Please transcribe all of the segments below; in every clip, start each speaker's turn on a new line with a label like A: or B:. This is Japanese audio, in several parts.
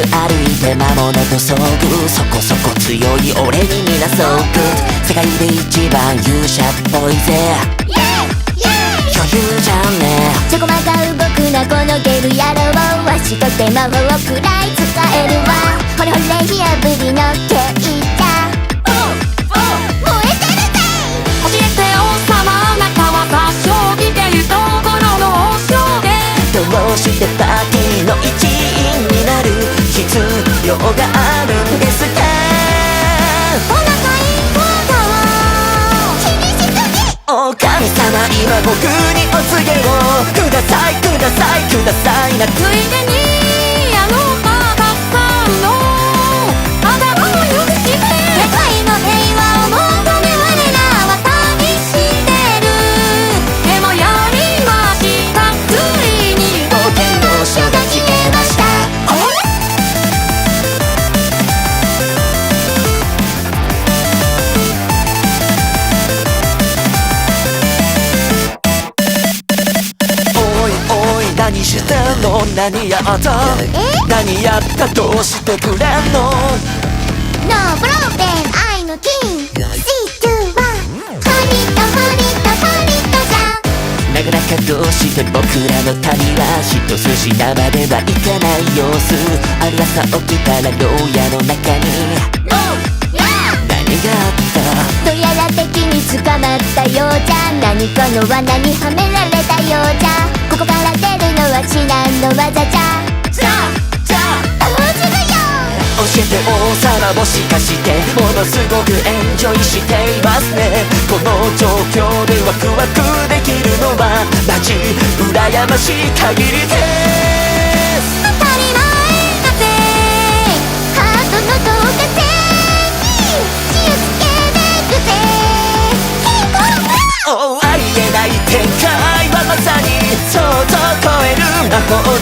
A: く歩いて魔物と遭遇そこそこ強い俺にみなそうグッ世界で一番勇者っぽいぜ余裕じゃんね。
B: ちょこまか動くなこのゲル野郎わしとて魔法くらい使えるわ。ほれほれ火あぶりのケ
A: 僕にお告げをくださいくださいくださいな
C: ついでにして
A: んの？何やった？何やった？どうしてくれんの
B: ？No problem I'm the king 3 2 1ファミットファミットファミットじゃん。
A: なかなかどうして僕らの旅は一筋縄ではいかない様子。ある朝起きたら牢屋の中に。何があった？
B: どうやら敵に捕まったようじゃ。何かの罠にはめられたようじゃ。ここからわざじゃ
A: じゃじゃあ
B: どうするよ
A: 教えて王様もしかしてものすごくエンジョイしていますね。この状況でワクワクできるのはマジ羨ましい限りで。す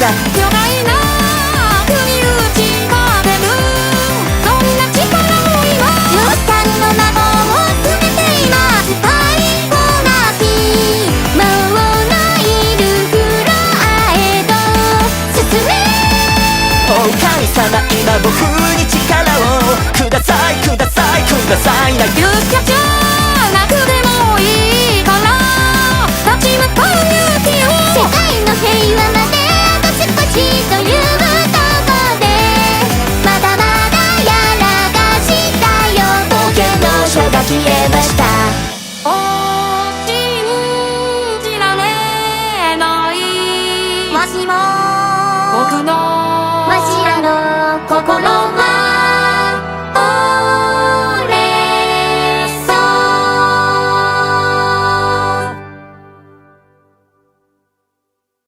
A: 魔法だ
C: 巨大な国打ちまでるそんな力も今
B: 予算の魔法を詰めています最後なき魔王のいるフロアへと進め
A: お神様今僕に力をくださいくださいくださいな
C: ゆっちゃちゃな
B: 僕の